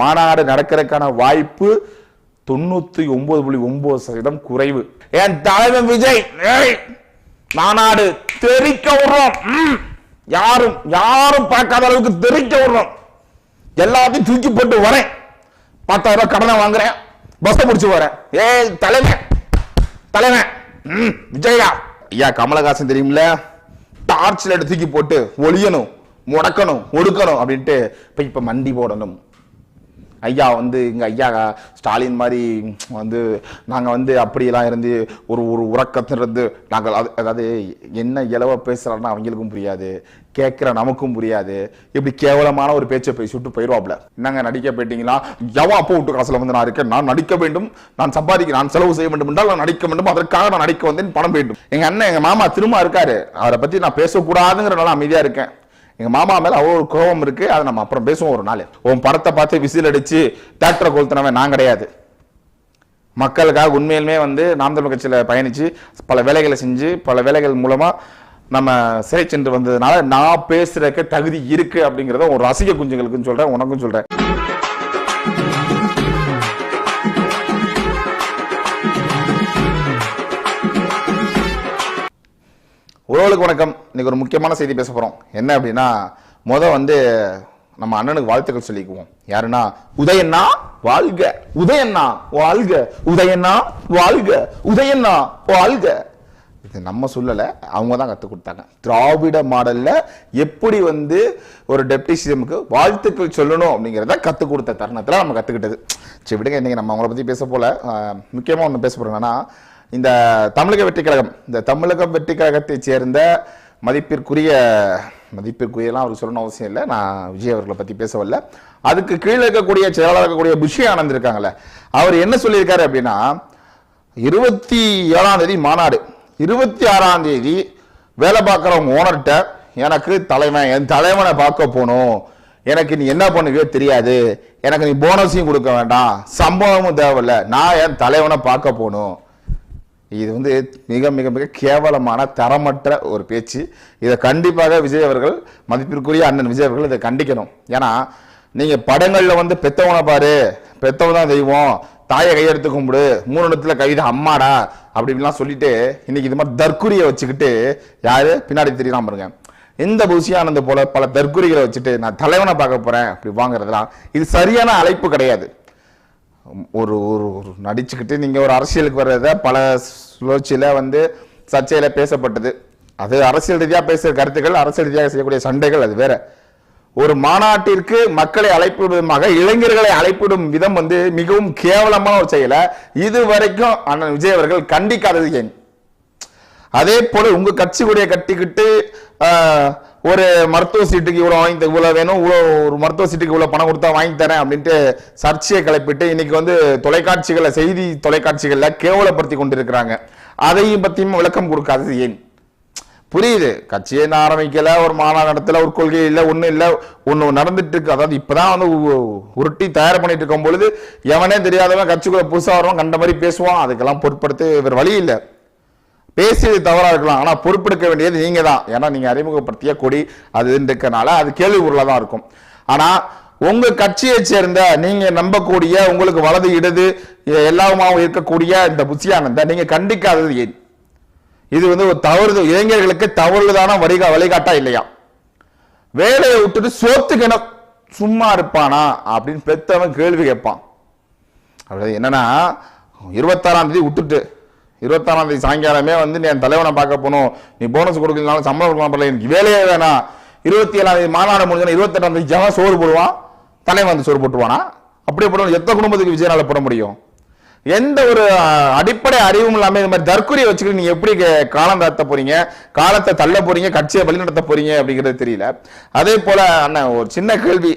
மாநாடு நடக்கிறதுக்கான வாய்ப்பு தொண்ணூத்தி ஒன்பது புள்ளி ஒன்பது சதவீதம் குறைவு. என் தலைவன் விஜய் மாநாடு தெரிக்க விடுறோம். யாரும் யாரும் பார்க்காத அளவுக்கு தெரிக்க விடுறோம். எல்லாத்தையும் தூக்கி போட்டு வரேன். பத்தாயிரம் ரூபாய் கடனை வாங்குறேன். பஸ் முடிச்சு வரேன். ஏய் தலைவன் தலைவன். ம், விஜயா. ஐயா கமலஹாசன் தெரியுமில்ல? டார்ச் லைட் தூக்கி போட்டு ஒளியணும் முடக்கணும் ஒடுக்கணும் அப்படின்ட்டு இப்ப இப்ப மண்டி போடணும். ஐயா வந்து இங்கே ஐயா ஸ்டாலின் மாதிரி வந்து நாங்கள் வந்து அப்படியெல்லாம் இருந்து ஒரு ஒரு உறக்கத்திலிருந்து நாங்கள் அது- அதாவது என்ன இலவ பேசுகிறாருன்னா அவங்களுக்கும் புரியாது கேட்குற நமக்கும் புரியாது. இப்படி கேவலமான ஒரு பேச்சை பேசி விட்டு போயிடுவாப்ல என்னங்க நடிக்க போயிட்டீங்களா? எவன் அப்போ விட்டு காசில் வந்து நான் இருக்கேன். நான் நடிக்க வேண்டும். நான் சம்பாதிக்க நான் செலவு செய்ய வேண்டும் என்றால் நான் நடிக்க வேண்டும். அதற்காக நான் நடிக்க வந்தேன். பணம் வேண்டும். எங்கள் அண்ணன் எங்கள் மாமா திரும்ப இருக்காரு. அவரை பற்றி நான் பேசக்கூடாதுங்கிறனால அமைதியாக இருக்கேன். எங்கள் மாமா மேலே அவ்வளோ ஒரு கோபம் இருக்குது அதை நம்ம அப்புறம் பேசுவோம் ஒரு நாள். உன் படத்தை பார்த்து விசில் அடித்து தேட்டரை கொளுத்தினவன் நான் கிடையாது. மக்களுக்காக உண்மையிலுமே வந்து நாம் தமிழ் கட்சியில் பயணித்து பல வேலைகளை செஞ்சு பல வேலைகள் மூலமாக நம்ம சிறை சென்று வந்ததுனால நான் பேசுறதுக்கு தகுதி இருக்குது அப்படிங்கிறத ஒரு ரசிக குஞ்சுங்களுக்குன்னு சொல்கிறேன் உனக்கும் சொல்கிறேன் உறவுகளுக்கு வணக்கம். இன்னைக்கு ஒரு முக்கியமான செய்தி பேச போகிறோம் என்ன அப்படின்னா முத வந்து நம்ம அண்ணனுக்கு வாழ்த்துக்கள் சொல்லிக்குவோம். யாருன்னா உதயண்ணா வாழ்க. உதயண்ணா வாழ்க. உதயண்ணா வாழ்க. உதயண்ணா வாழ்க. இது நம்ம சொல்லலை அவங்க தான் கற்றுக் கொடுத்தாங்க. திராவிட மாடலில் எப்படி வந்து ஒரு டெப்டி சிஎம்க்கு வாழ்த்துக்கள் சொல்லணும் அப்படிங்கிறத கற்றுக் கொடுத்த தருணத்தில் நம்ம கற்றுக்கிட்டது சரி விடுங்க இன்றைக்கி நம்ம அவங்கள பற்றி பேச போல முக்கியமாக ஒன்று பேச போகிறோங்கன்னா இந்த தமிழக வெற்றி கழகம் இந்த தமிழக வெற்றி கழகத்தை சேர்ந்த மதிப்பிற்குரிய மதிப்பிற்குரியலாம் அவர் சொல்லணும் அவசியம் இல்லை. நான் விஜய் அவர்களை பற்றி பேச வரல. அதுக்கு கீழே இருக்கக்கூடிய செயலாளர் இருக்கக்கூடிய புஷி ஆனந்த் இருக்காங்கல்ல அவர் என்ன சொல்லியிருக்காரு அப்படின்னா இருபத்தி ஏழாம் தேதி மாநாடு இருபத்தி ஆறாம் தேதி வேலை பார்க்குறவங்க ஓனர்கிட்ட எனக்கு தலைவன் என் தலைவனை பார்க்க போகணும். எனக்கு நீ என்ன பண்ணுவியோ தெரியாது. எனக்கு நீ போனஸையும் கொடுக்க வேண்டாம். சம்பளமும் தேவையில்லை. நான் என் தலைவனை பார்க்க போகணும். இது வந்து மிக மிக மிக கேவலமான தரமற்ற ஒரு பேச்சு. இதை கண்டிப்பாக விஜய் அவர்கள் மதிப்பிற்குரிய அண்ணன் விஜய் அவர்கள் இதை கண்டிக்கணும். ஏன்னா நீங்கள் படங்களில் வந்து பெத்தவனை பாரு பெத்தவன் தான் தெய்வம் தாயை கையெடுத்து கும்பிடு மூணு இடத்துல கவிதை அம்மாடா அப்படின்லாம் சொல்லிட்டு இன்னைக்கு இது மாதிரி தற்குறியை வச்சுக்கிட்டு யார்? பின்னாடி தெரியலாம் பாருங்க இந்த புசியானந்த போல பல தற்குறிகளை வச்சுட்டு நான் தலைவனை பார்க்க போகிறேன் அப்படி வாங்குறதுலாம் இது சரியான அழைப்பு கிடையாது. ஒரு ஒரு ஒரு நடிச்சுக்கிட்டு நீங்கள் ஒரு அரசியலுக்கு வர்றத பல சுழற்சியில் வந்து சர்ச்சையில் பேசப்பட்டது. அது அரசியல் ரீதியாக பேசுகிற கருத்துக்கள் அரசியல் ரீதியாக செய்யக்கூடிய சண்டைகள் அது வேற. ஒரு மாநாட்டிற்கு மக்களை அழைப்பிடுவதாக இளைஞர்களை அழைப்பிடும் விதம் வந்து மிகவும் கேவலமான ஒரு செயலை. இது வரைக்கும் அண்ணன் விஜய் அவர்கள் கண்டிக்காதது ஏன்? அதே போல உங்க கட்சி கூடிய கட்டிக்கிட்டு ஒரு மருத்துவ சீட்டுக்கு இவ்வளோ வாங்கி இவ்வளோ வேணும் இவ்வளோ ஒரு மருத்துவ சீட்டுக்கு இவ்வளோ பணம் கொடுத்தா வாங்கி தரேன் அப்படின்ட்டு சர்ச்சையை கிளப்பிட்டு இன்னைக்கு வந்து தொலைக்காட்சிகளை செய்தி தொலைக்காட்சிகளில் கேவலப்படுத்தி கொண்டிருக்கிறாங்க. அதையும் பற்றியும் விளக்கம் கொடுக்காதது ஏன்? புரியுது. கட்சியை நான் ஆரம்பிக்கல ஒரு மாநாடு நடத்தல ஒரு கொள்கை இல்லை ஒன்றும் இல்லை. ஒன்று நடந்துட்டு இருக்கு. அதாவது இப்பதான் வந்து உ- உருட்டி தயார் பண்ணிட்டு இருக்கும் பொழுது எவனே தெரியாதவன் கட்சிக்குள்ள புதுசாக வருவான் கண்ட மாதிரி பேசுவான். அதுக்கெல்லாம் பொருட்படுத்து வேறு வழி இல்லை. பேசியது தவறாக இருக்கலாம் ஆனால் பொறுப்பெடுக்க வேண்டியது நீங்கள் தான் ஏன்னா நீங்கள் அறிமுகப்படுத்திய கொடி அது இருக்கனால அது கேள்வி பொருளா தான் இருக்கும். ஆனால் உங்கள் கட்சியை சேர்ந்த நீங்கள் நம்பக்கூடிய உங்களுக்கு வலது இடது எல்லாமாவும் இருக்கக்கூடிய இந்த புத்தியானந்த நீங்கள் கண்டிக்காதது ஏன்? இது வந்து ஒரு தவறு இளைஞர்களுக்கு தவறுதான வழிகா வழிகாட்டா இல்லையா? வேலையை விட்டுட்டு சோத்துக்கணும். சும்மா இருப்பானா? அப்படின்னு பெத்தவன் கேள்வி கேட்பான். அதாவது என்னன்னா இருபத்தாறாம் தேதி விட்டுட்டு இருபத்தாறாம் தேதி சாயங்காலமே வந்து நீ என் தலைவனை பார்க்க போகணும். நீ போனஸ் கொடுக்கலனாலும் சம்பளம் கொடுக்கலாம் பரவாயில்ல, எனக்கு வேலையே வேணாம் இருபத்தி ஏழாம் தேதி மாநாடு முடிஞ்சோன்னா இருபத்தெட்டாம் தேதி ஜனம் சோறு போடுவான். தலைவன் வந்து சோறு போட்டுருவானா? அப்படியே போடணும் எத்தனை குடும்பத்துக்கு விஜயனால போட முடியும்? எந்த ஒரு அடிப்படை அறிவும் இல்லாமல் இந்த மாதிரி தற்கொலையை வச்சுக்கிட்டு நீங்கள் எப்படி காலம் தாத்த போறீங்க? காலத்தை தள்ள போறீங்க? கட்சியை வழிநடத்த போறீங்க? அப்படிங்கிறது தெரியல. அதே போல அண்ணன் ஒரு சின்ன கேள்வி.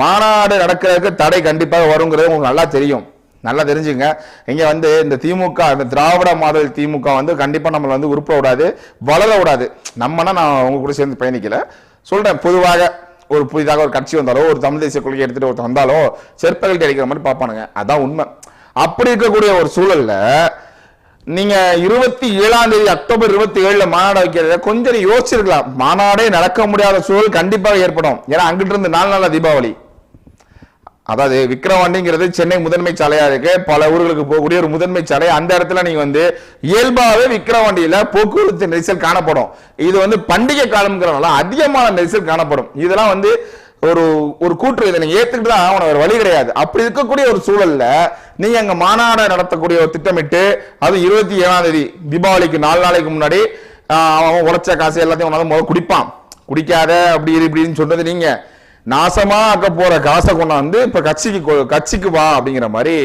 மாநாடு நடக்கிறதுக்கு தடை கண்டிப்பாக வருங்கிறது உங்களுக்கு நல்லா தெரியும். நல்லா தெரிஞ்சுங்க. இங்கே வந்து இந்த திமுக இந்த திராவிட மாடல் திமுக வந்து கண்டிப்பாக நம்மளை வந்து உருப்ப விடாது வளர விடாது. நம்மனா நான் உங்க கூட சேர்ந்து பயணிக்கல. சொல்கிறேன் பொதுவாக ஒரு புதிதாக ஒரு கட்சி வந்தாலோ ஒரு தமிழ் தேசிய கொள்கை எடுத்துகிட்டு ஒருத்தர் வந்தாலோ செற்பகல்கிட்ட அடிக்கிற மாதிரி பார்ப்பானுங்க. அதான் உண்மை. அப்படி இருக்கக்கூடிய ஒரு சூழலில் நீங்கள் இருபத்தி ஏழாம் தேதி அக்டோபர் இருபத்தி ஏழில் மாநாடு வைக்கிறத கொஞ்சம் யோசிச்சிருக்கலாம். மாநாடே நடக்க முடியாத சூழல் கண்டிப்பாக ஏற்படும். ஏன்னா அங்கிட்டு இருந்து நாலு நாளாக தீபாவளி. அதாவது விக்கிரவாண்டிங்கிறது சென்னை முதன்மை சாலையா இருக்கு. பல ஊர்களுக்கு போகக்கூடிய ஒரு முதன்மை சாலை. அந்த இடத்துல நீங்க வந்து இயல்பாகவே விக்கிரவாண்டியில போக்குவரத்து நெரிசல் காணப்படும். இது வந்து பண்டிகை காலம்ங்கிறனால அதிகமான நெரிசல் காணப்படும். இதெல்லாம் வந்து ஒரு ஒரு கூற்று இதை நீங்க ஏத்துக்கிட்டு தான் அவனை ஒரு வழி கிடையாது. அப்படி இருக்கக்கூடிய ஒரு சூழல்ல நீங்க அங்க மாநாடு நடத்தக்கூடிய ஒரு திட்டமிட்டு அது இருபத்தி ஏழாம் தேதி தீபாவளிக்கு நாலு நாளைக்கு முன்னாடி அவன் உழைச்ச காசு எல்லாத்தையும் உணர்ந்து முதல் குடிப்பான். குடிக்காத அப்படி இப்படின்னு சொன்னது நீங்க. நாசமா ஆக்க போற காசை கொண்டாந்து இப்ப கட்சிக்கு கட்சிக்கு வா அப்படிங்கிற மாதிரி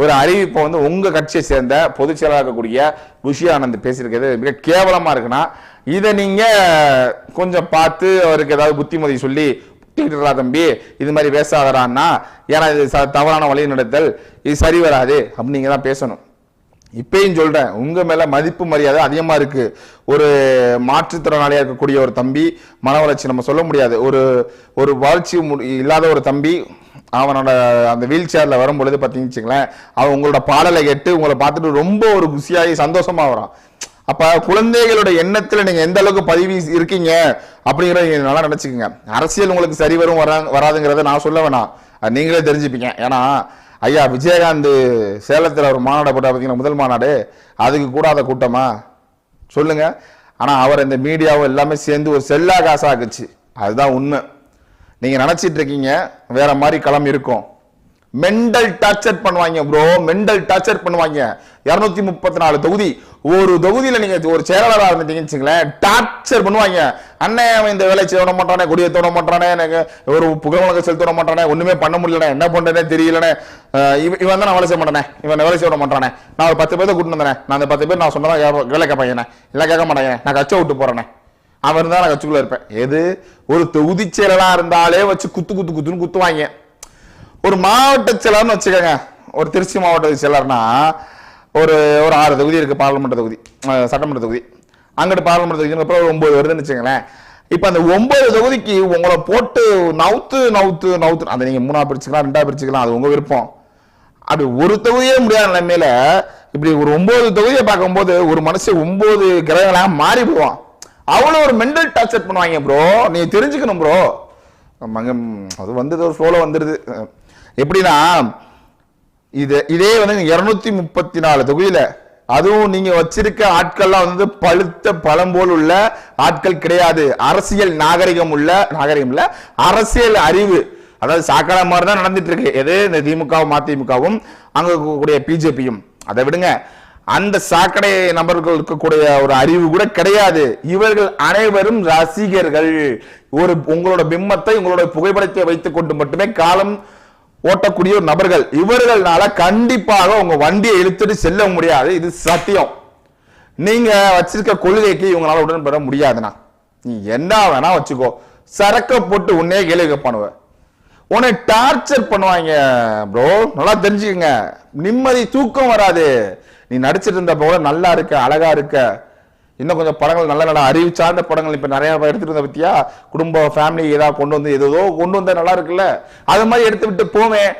ஒரு அறிவிப்பை வந்து உங்க கட்சியை சேர்ந்த பொதுச் செயலாளர் இருக்கக்கூடிய புஷி ஆனந்த் பேசியிருக்கிறது. மிக கேவலமா இருக்குன்னா இதை நீங்க கொஞ்சம் பார்த்து அவருக்கு ஏதாவது புத்திமதி சொல்லி "புத்திட்டுடா தம்பி இது மாதிரி பேசாதரான்னா ஏன்னா இது தவறான வழி நடத்தல் இது சரி வராது அப்படின்னு நீங்க தான் பேசணும். இப்பயும் சொல்றேன் உங்க மேல மதிப்பு மரியாதை அதிகமா இருக்கு. ஒரு மாற்றுத்திறனாளியா இருக்கக்கூடிய ஒரு தம்பி மன வளர்ச்சி நம்ம சொல்ல முடியாது. ஒரு ஒரு வளர்ச்சி இல்லாத ஒரு தம்பி அவனோட அந்த வீல் சேர்ல வரும் பொழுது பார்த்தீங்கன்னு வச்சுங்களேன் அவன் உங்களோட பாடலை கேட்டு உங்களை பார்த்துட்டு ரொம்ப ஒரு குசியாகி சந்தோஷமா வரான். அப்ப குழந்தைகளோட எண்ணத்துல நீங்க எந்த அளவுக்கு பதிவு இருக்கீங்க அப்படிங்கிறத நீங்க நல்லா நினைச்சுக்கோங்க. அரசியல் உங்களுக்கு சரி வரும் வரா வராதுங்கிறத நான் சொல்ல வேணாம். அது நீங்களே தெரிஞ்சுப்பீங்க. ஏன்னா ஐயா விஜயகாந்த் சேலத்தில் ஒரு மாநாடு போட்டால் பார்த்தீங்கன்னா முதல் மாநாடு. அதுக்கு கூடாத கூட்டமா? சொல்லுங்கள் ஆனால் அவர் இந்த மீடியாவும் எல்லாமே சேர்ந்து ஒரு செல்லா காசா ஆக்குச்சு. அதுதான் உண்மை. நீங்கள் நினச்சிட்டு இருக்கீங்க வேறு மாதிரி களம் இருக்கும். மெண்டல் டார்ச்சர் பண்ணுவாங்க ப்ரோ மெண்டல் டார்ச்சர் பண்ணுவாங்க. இருநூத்தி முப்பத்தி நாலு தொகுதி. ஒரு தொகுதியில நீங்க ஒரு செயலாளராக இருந்தீங்கன்னு வச்சுங்களேன் டார்ச்சர் பண்ணுவாங்க. அண்ணன் அவன் இந்த வேலை செய்ய விட மாட்டானே கொடியை தோட மாட்டானே எனக்கு ஒரு புகழ் செலுத்த விட மாட்டானே ஒண்ணுமே பண்ண முடியலனே என்ன பண்றேனே தெரியலனே இவன் தான் நான் வேலை செய்ய மாட்டானே. இவன் வேலை செய்ய மாட்டானே. நான் ஒரு பத்து பேர்த்த கூட்டு வந்தேனே. நான் அந்த பத்து பேர் நான் சொன்னதான் வேலை கேட்பாங்க இல்லை கேட்க மாட்டேங்க நான் கச்சை விட்டு போறேனே அவன் இருந்தால் நான் கச்சுக்குள்ள இருப்பேன். எது? ஒரு தொகுதி செயலரா இருந்தாலே வச்சு குத்து குத்து குத்துன்னு குத்துவாங்க. ஒரு மாவட்ட செயலர்னு வச்சுக்கோங்க. ஒரு திருச்சி மாவட்ட செயலர்னா ஒரு ஒரு ஆறு தொகுதி இருக்குது பாராளுமன்ற தொகுதி சட்டமன்ற தொகுதி. அங்கிட்டு பாராளுமன்ற தொகுதிக்கு அப்புறம் ஒரு ஒன்பது வருதுன்னு வச்சுங்களேன் இப்போ அந்த ஒன்பது தொகுதிக்கு உங்களை போட்டு நவுத்து நவுத்து நவுத்து அதை நீங்கள் மூணாக பிரிச்சுக்கலாம் ரெண்டாக பிரிச்சுக்கலாம் அது உங்கள் விருப்பம். அப்படி ஒரு தொகுதியே முடியாத நிலைமையில இப்படி ஒரு ஒன்பது தொகுதியை பார்க்கும்போது ஒரு மனுஷன் ஒன்பது கிரகங்களாக மாறி போவான். அவ்வளோ ஒரு மென்டல் டார்ச்சர் பண்ணுவாங்க ப்ரோ நீ தெரிஞ்சுக்கணும் ப்ரோ மங்கம் அது வந்து ஒரு ஃப்ளோல வந்துடுது எப்படின்னா இது இதே வந்து இருநூத்தி முப்பத்தி நாலு தொகுதியில அதுவும் நீங்க வச்சிருக்க ஆட்கள்லாம் வந்து பழுத்த பழம் போல் உள்ள ஆட்கள் கிடையாது. அரசியல் நாகரிகம் உள்ள நாகரிகம் இல்ல அரசியல் அறிவு அதாவது சாக்கடை மாதிரி தான் நடந்துட்டு இருக்கு எது? இந்த திமுகவும் மதிமுகவும் அங்க இருக்கக்கூடிய பிஜேபியும். அதை விடுங்க. அந்த சாக்கடை நபர்கள் இருக்கக்கூடிய ஒரு அறிவு கூட கிடையாது. இவர்கள் அனைவரும் ரசிகர்கள். ஒரு உங்களோட பிம்பத்தை உங்களோட புகைப்படத்தை வைத்துக் கொண்டு மட்டுமே காலம் ஓட்டக்கூடிய ஒரு நபர்கள் இவர்கள்னால கண்டிப்பாக உங்க வண்டியை இழுத்துட்டு செல்ல முடியாது. இது சத்தியம். நீங்க வச்சிருக்க கொள்கைக்கு இவங்களால உடன் பெற முடியாதுண்ணா. நீ என்ன வேணா வச்சுக்கோ. சரக்க போட்டு உன்னே கேள்வி பண்ணுவ. உன்னை டார்ச்சர் பண்ணுவாங்க ப்ரோ நல்லா தெரிஞ்சுக்கங்க. நிம்மதி தூக்கம் வராது. நீ நடிச்சிட்டு இருந்த போல நல்லா இருக்க அழகா இருக்க. இன்னும் கொஞ்சம் படங்கள் நல்ல நல்ல அறிவு சார்ந்த படங்கள் இப்போ நிறையா எடுத்துகிட்டு இருந்த பற்றியா குடும்ப ஃபேமிலி ஏதாவது கொண்டு வந்து ஏதோ கொண்டு வந்தால் நல்லா இருக்குல்ல? அது மாதிரி எடுத்து விட்டு போவேன்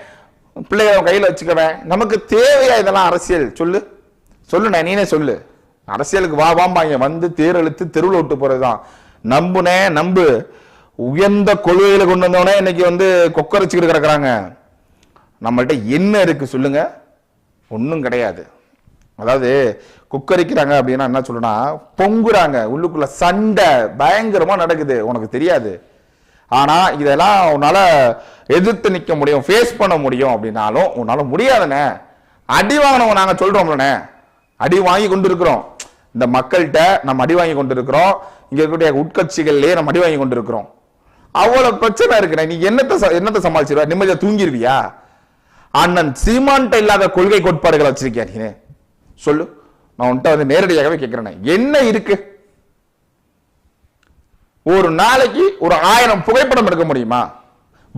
பிள்ளைகளை அவன் கையில் வச்சுக்கவேன். நமக்கு தேவையா இதெல்லாம் அரசியல்? சொல்லு. சொல்லுண்ணே நீனே சொல்லு. அரசியலுக்கு வா வாம்பாங்க வந்து தேர் அழுத்து தெருவில் விட்டு போகிறது தான் நம்புனே நம்பு. உயர்ந்த கொள்கைகளை கொண்டு வந்தவனே இன்னைக்கு வந்து கொக்கரிச்சுக்கிட்டு கிடக்குறாங்க. நம்மள்கிட்ட என்ன இருக்குது சொல்லுங்கள் ஒன்றும் கிடையாது. அதாவது குக்கரிக்கிறாங்க அப்படின்னா என்ன சொல்லுனா பொங்குறாங்க. உள்ளுக்குள்ள சண்டை பயங்கரமா நடக்குது. உனக்கு தெரியாது. ஆனா இதெல்லாம் உன்னால எதிர்த்து நிக்க முடியும் ஃபேஸ் பண்ண முடியும் அப்படின்னாலும் உன்னால முடியாதுண்ணே. அடி வாங்கினவங்க நாங்க சொல்றோம்லண்ணே. அடி வாங்கி கொண்டு இருக்கிறோம் இந்த மக்கள்கிட்ட நம்ம அடி வாங்கி கொண்டு இருக்கிறோம் இங்க இருக்கக்கூடிய உட்கட்சிகள்லயே நம்ம அடி வாங்கி கொண்டு இருக்கிறோம் அவ்வளவு பிரச்சனை இருக்குண்ணே. நீ என்னத்தை என்னத்தை சமாளிச்சிருவா? நிம்மதியா தூங்கிருவியா? அண்ணன் சீமான்ட்ட இல்லாத கொள்கை கோட்பாடுகளை வச்சிருக்கியா நீ சொல்லு. நான் உன்கிட்ட வந்து நேரடியாகவே கேட்கிறேன் என்ன இருக்கு? ஒரு நாளைக்கு ஒரு ஆயிரம் புகைப்படம் எடுக்க முடியுமா?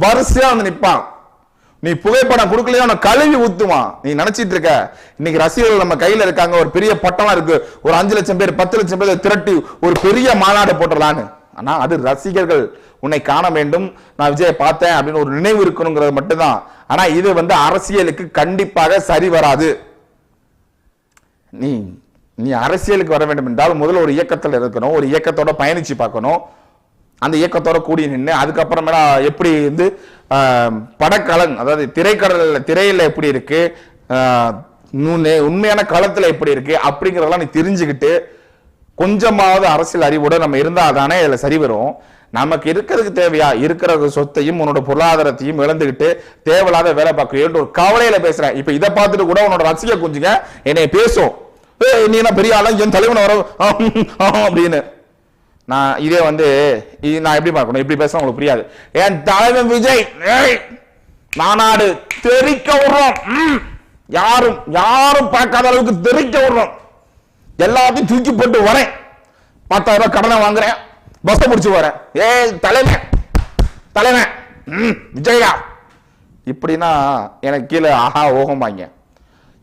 வரிசையா வந்து நிப்பான். நீ புகைப்படம் கொடுக்கலையா? அவனை கழுவி ஊத்துவான். நீ நினைச்சிட்டு இருக்க. இன்னைக்கு ரசிகர்கள் நம்ம கையில இருக்காங்க. ஒரு பெரிய பட்டம் இருக்கு. ஒரு அஞ்சு லட்சம் பேர் பத்து லட்சம் பேர் திரட்டி ஒரு பெரிய மாநாடு போட்டுடலான்னு. ஆனா அது ரசிகர்கள் உன்னை காண வேண்டும். நான் விஜயை பார்த்தேன் அப்படின்னு ஒரு நினைவு இருக்கணுங்கிறது மட்டும்தான். ஆனா இது வந்து அரசியலுக்கு கண்டிப்பாக சரி வராது. நீ நீ அரசியலுக்கு வர வேண்டும் என்றால் முதல்ல ஒரு இயக்கத்தில் இருக்கணும் ஒரு இயக்கத்தோட பயணிச்சு பார்க்கணும். அந்த இயக்கத்தோட கூடி நின்று அதுக்கப்புறமேடா எப்படி வந்து படக்கலன் அதாவது திரைக்கடலில் திரையில் எப்படி இருக்கு உண்மையான களத்தில் எப்படி இருக்கு அப்படிங்கிறதெல்லாம் நீ தெரிஞ்சுக்கிட்டு கொஞ்சமாவது அரசியல் அறிவோட நம்ம இருந்தால் தானே இதில் சரி வரும். நமக்கு இருக்கிறதுக்கு தேவையா? இருக்கிற சொத்தையும் உன்னோட பொருளாதாரத்தையும் இழந்துகிட்டு தேவையில்லாத வேலை பார்க்க ஒரு கவலையில பேசுறேன். இப்ப இதை பார்த்துட்டு கூட உன்னோட ரசிக குஞ்சுங்க என்னை பேசும். நீ என்ன பெரிய ஆளா? என் தலைவன் வர அப்படின்னு. நான் இதே வந்து இது நான் எப்படி பார்க்கணும்? எப்படி பேச உங்களுக்கு புரியாது. என் தலைவன் விஜய் மாநாடு தெரிக்க விடுறோம். யாரும் யாரும் பார்க்காத அளவுக்கு தெரிக்க விடுறோம். எல்லாத்தையும் தூக்கி போட்டு வரேன். பத்தாயிரம் ரூபாய் கடனை வாங்குறேன். பஸ்ஸை முடிச்சு வரேன் ஏய் தலைவன் தலைவன். விஜயா. இப்படின்னா எனக்கு கீழே ஆஹா ஓகம்பாங்க.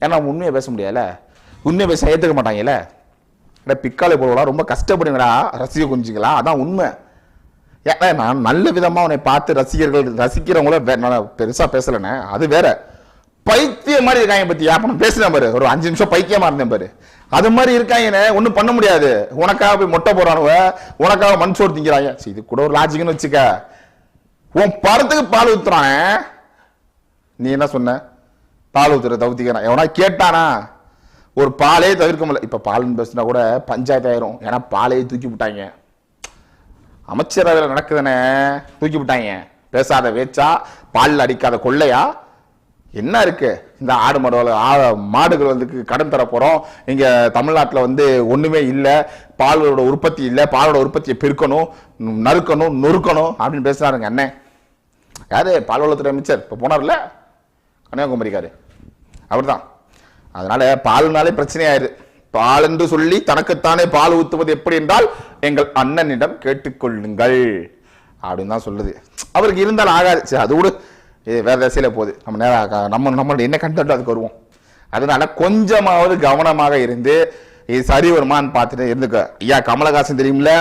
ஏன்னா உண்மையை பேச முடியல உண்மையை போய் சேர்த்துக்க மாட்டாங்கல்ல? அட பிக்காலை போடுவலாம் ரொம்ப கஷ்டப்படுங்களா ரசிக குஞ்சுங்களா? அதான் உண்மை. ஏன்னா நான் நல்ல விதமாக உன்னை பார்த்து ரசிகர்கள் ரசிக்கிறவங்கள நான் பெருசாக பேசலண்ணே. அது வேற. பைத்தியம் மாதிரி இருக்காங்க பற்றி அப்ப நான் பேசுனேன் பாரு. ஒரு அஞ்சு நிமிஷம் பைத்தியமாக இருந்தேன் பாரு. அது மாதிரி இருக்காங்கன்னு ஒன்றும் பண்ண முடியாது. உனக்காக போய் மொட்டை போறானுவ உனக்காக மண் சோறு திங்கிறாங்க. சரி, இது கூட ஒரு லாஜிக்னு வச்சுக்க. உன் படத்துக்கு பால் ஊற்றுறான் நீ என்ன சொன்ன? பால் ஊத்துற தவிர்த்திக்கிறான் எவனா கேட்டானா? ஒரு பாலே தவிர்க்க முடியல. இப்போ பால்னு பேசுனா கூட பஞ்சாயத்து ஆயிரும் ஏன்னா பாலையே தூக்கி விட்டாங்க. அமைச்சரவையில் நடக்குதுன்னு தூக்கி விட்டாங்க. பேசாத வேச்சா பால் அடிக்காத கொள்ளையா? என்ன இருக்கு? இந்த ஆடு மாடு ஆ- மாடுகள் வந்து கடன் தர போறோம். இங்க தமிழ்நாட்டில் வந்து ஒண்ணுமே இல்லை. பாலோட உற்பத்தி இல்லை. பாலோட உற்பத்தியை பெருக்கணும் நறுக்கணும் நொறுக்கணும் அப்படின்னு பேசுறாருங்க அண்ணன் யாரு? பால்வளத்துறை அமைச்சர். இப்ப போனார்ல? கன்னியாகுமரிக்காரு. அவர்தான். அதனால பால்னாலே பிரச்சனையாயிரு. பால் என்று சொல்லி தனக்குத்தானே பால் ஊத்துவது எப்படி என்றால் எங்கள் அண்ணனிடம் கேட்டுக்கொள்ளுங்கள். அப்படின்னு தான் சொல்லுது. அவருக்கு இருந்தால் ஆகாது. சரி அது கூட இது வேற திசையில போகுது. நம்ம நேரம் நம்ம நம்மளோட என்ன கண்டென்ட் அதுக்கு வருவோம். அதனால கொஞ்சமாவது கவனமாக இருந்து இது சரி வருமான்னு பார்த்துட்டு இருந்துக்க. ஐயா கமலஹாசன் தெரியுமில்ல?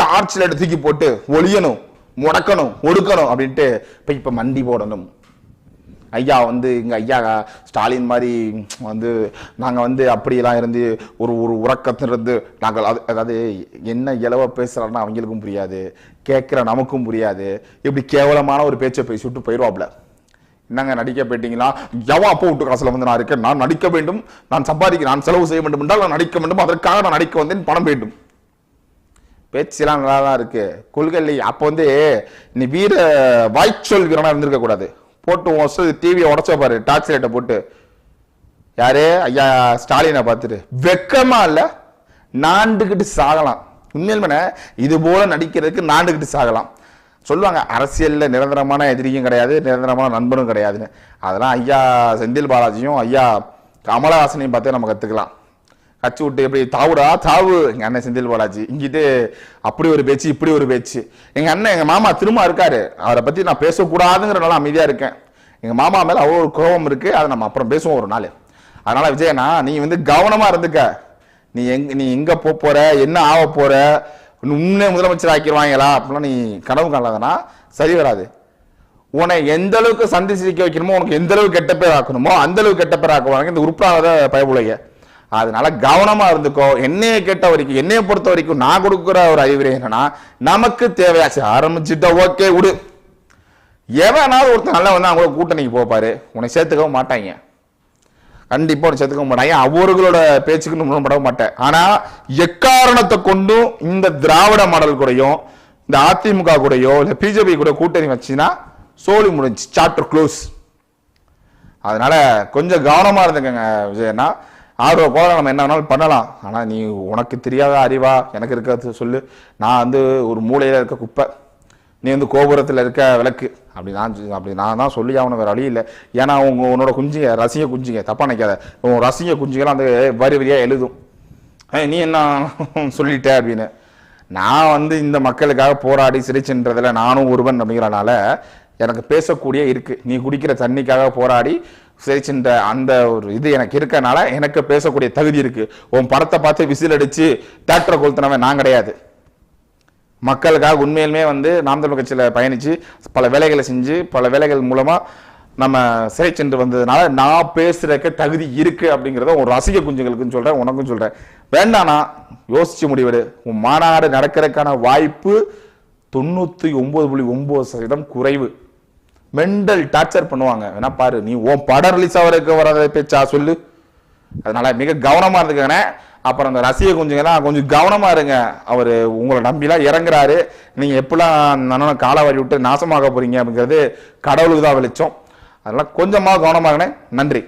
டார்ச் லைட் தூக்கி போட்டு ஒளியணும் முடக்கணும் ஒடுக்கணும் அப்படின்ட்டு இப்போ இப்போ மண்டி போடணும். ஐயா வந்து இங்கே ஐயா ஸ்டாலின் மாதிரி வந்து நாங்கள் வந்து அப்படியெல்லாம் இருந்து ஒரு ஒரு உறக்கத்திலிருந்து நாங்கள் அது- அதாவது என்ன இலவ பேசுகிறாருன்னா அவங்களுக்கும் புரியாது கேட்குற நமக்கும் புரியாது. இப்படி கேவலமான ஒரு பேச்சை பேசி விட்டு போயிடுவாப்ல என்னங்க நடிக்க போயிட்டீங்களா? எவன் அப்போ விட்டு காசில் வந்து நான் இருக்கேன். நான் நடிக்க வேண்டும். நான் சம்பாதிக்க நான் செலவு செய்ய வேண்டும். என்றால் நான் நடிக்க வேண்டும். அதற்காக நான் நடிக்க வந்தேன். பணம் வேண்டும். பேச்செல்லாம் நல்லா தான் இருக்குது கொள்கை இல்லை அப்போ வந்து நீ வீர வாய்ச்சொல் வீரனாக இருந்திருக்க கூடாது. போட்டு உன் டிவியை உடச்ச பாரு டார்ச் லைட்டை போட்டு. யாரே? ஐயா ஸ்டாலினை பார்த்துட்டு. வெக்கமா இல்லை நாண்டுக்கிட்டு சாகலாம். உண்மையிலுமே இது போல நடிக்கிறதுக்கு நாண்டுக்கிட்டு சாகலாம். சொல்லுவாங்க அரசியலில் நிரந்தரமான எதிரியும் கிடையாது நிரந்தரமான நண்பனும் கிடையாதுன்னு. அதெல்லாம் ஐயா செந்தில் பாலாஜியும் ஐயா கமலஹாசனையும் பார்த்தே நம்ம கற்றுக்கலாம் கச்சி விட்டு எப்படி தாவுடா தாவு. எங்கள் அண்ணன் செந்தில் பாலாஜி இங்கிட்டு அப்படி ஒரு பேச்சு இப்படி ஒரு பேச்சு. எங்கள் அண்ணன் எங்கள் மாமா திரும்ப இருக்காரு. அவரை பற்றி நான் பேசக்கூடாதுங்கிறனால அமைதியாக இருக்கேன். எங்கள் மாமா மேலே அவ்வளோ ஒரு கோபம் இருக்குது அதை நம்ம அப்புறம் பேசுவோம் ஒரு நாள். அதனால் விஜயண்ணா நீ வந்து கவனமாக இருந்துக்க. நீ எங் நீ எங்கே போக போகிற என்ன ஆக போகிற உன்னை முதலமைச்சர் ஆக்கிடுவாங்களா? அப்படிலாம் நீ கனவு காணாதனா? சரி வராது. உன்னை எந்த அளவுக்கு சந்தி சிரிக்க வைக்கணுமோ உனக்கு எந்த அளவுக்கு கெட்ட பேர் ஆக்கணுமோ அந்த அளவுக்கு கெட்ட பேர் ஆக்குவாங்க இந்த உறுப்பினாத பயப்புலைய அதனால கவனமா இருந்துக்கோ. என்னைய கேட்ட வரைக்கும் என்னைய பொறுத்த வரைக்கும் நான் கொடுக்குற ஒரு அறிவுரை என்னன்னா நமக்கு தேவையாச்சு ஆரம்பிச்சுட்ட ஓகே விடு. எவனாவது ஒருத்தர் நல்லா வந்து அவங்க கூட்டணிக்கு போப்பாரு. உன்னை சேர்த்துக்கவும் மாட்டாங்க. கண்டிப்பா உன்னை சேர்த்துக்க மாட்டாங்க. அவர்களோட பேச்சுக்கு நான் உடன்பட மாட்டேன். ஆனா எக்காரணத்தை கொண்டும் இந்த திராவிட மாடல் கூடயும் இந்த அதிமுக கூடயோ இல்ல பிஜேபி கூட கூட்டணி வச்சுன்னா சோழி முடிஞ்சு சாப்டர் க்ளோஸ் அதனால கொஞ்சம் கவனமா இருந்துக்கங்க விஜயண்ணா ஆர்வ போல நம்ம என்ன வேணாலும் பண்ணலாம். ஆனால் நீ உனக்கு தெரியாத அறிவா? எனக்கு இருக்கிறது சொல்லு. நான் வந்து ஒரு மூளையில் இருக்க குப்பை. நீ வந்து கோபுரத்தில் இருக்க விளக்கு. அப்படி நான் அப்படி நான் தான் சொல்லி ஆகணும். வேறு வழி இல்லை. ஏன்னா உங்க உன்னோட குஞ்சுங்க ரசிக குஞ்சுங்க. தப்பாக நினைக்காத. உன் ரசிக குஞ்சுங்கெல்லாம் வந்து வரி வரியாக எழுதும். நீ என்ன சொல்லிட்ட அப்படின்னு. நான் வந்து இந்த மக்களுக்காக போராடி சிரிச்சுன்றதுல நானும் ஒருவன் அப்படிங்கிறனால எனக்கு பேசக்கூடிய இருக்குது நீ குடிக்கிற தண்ணிக்காக போராடி சிரிச்சுன்ற அந்த ஒரு இது எனக்கு இருக்கனால எனக்கு பேசக்கூடிய தகுதி இருக்கு. உன் படத்தை பார்த்து விசில் அடிச்சு தேட்டரை கொளுத்தினவன் நான் கிடையாது. மக்களுக்காக உண்மையிலுமே வந்து நாம் தமிழ் கட்சியில் பயணித்து பல வேலைகளை செஞ்சு பல வேலைகள் மூலமாக நம்ம சிறை சென்று வந்ததுனால நான் பேசுறதுக்கு தகுதி இருக்கு அப்படிங்கிறத ஒரு ரசிக குஞ்சுங்களுக்குன்னு சொல்கிறேன் உனக்கும் சொல்கிறேன் வேண்டானா யோசிச்சு முடிவெடு. உன் மாநாடு நடக்கிறதுக்கான வாய்ப்பு தொண்ணூற்றி ஒம்பது புள்ளி ஒம்பது சதவீதம் குறைவு. மெண்டல் டார்ச்சர் பண்ணுவாங்க. வேணா பாரு நீ உன் படம் ரிலீஸ் ஆகிறதுக்கு வர பேச்சா சொல்லு. அதனால மிக கவனமா இருந்துக்கங்க. அப்புறம் அந்த ரசிக குஞ்சுங்கெல்லாம் கொஞ்சம் கவனமா இருங்க. அவர் உங்களை நம்பிலாம் இறங்குறாரு. நீங்க எப்படிலாம் அந்த காலை வாரி விட்டு நாசமாக போறீங்க அப்படிங்கிறது கடவுளுக்கு தான் வெளிச்சம். அதனால கொஞ்சமாக கவனமா நன்றி.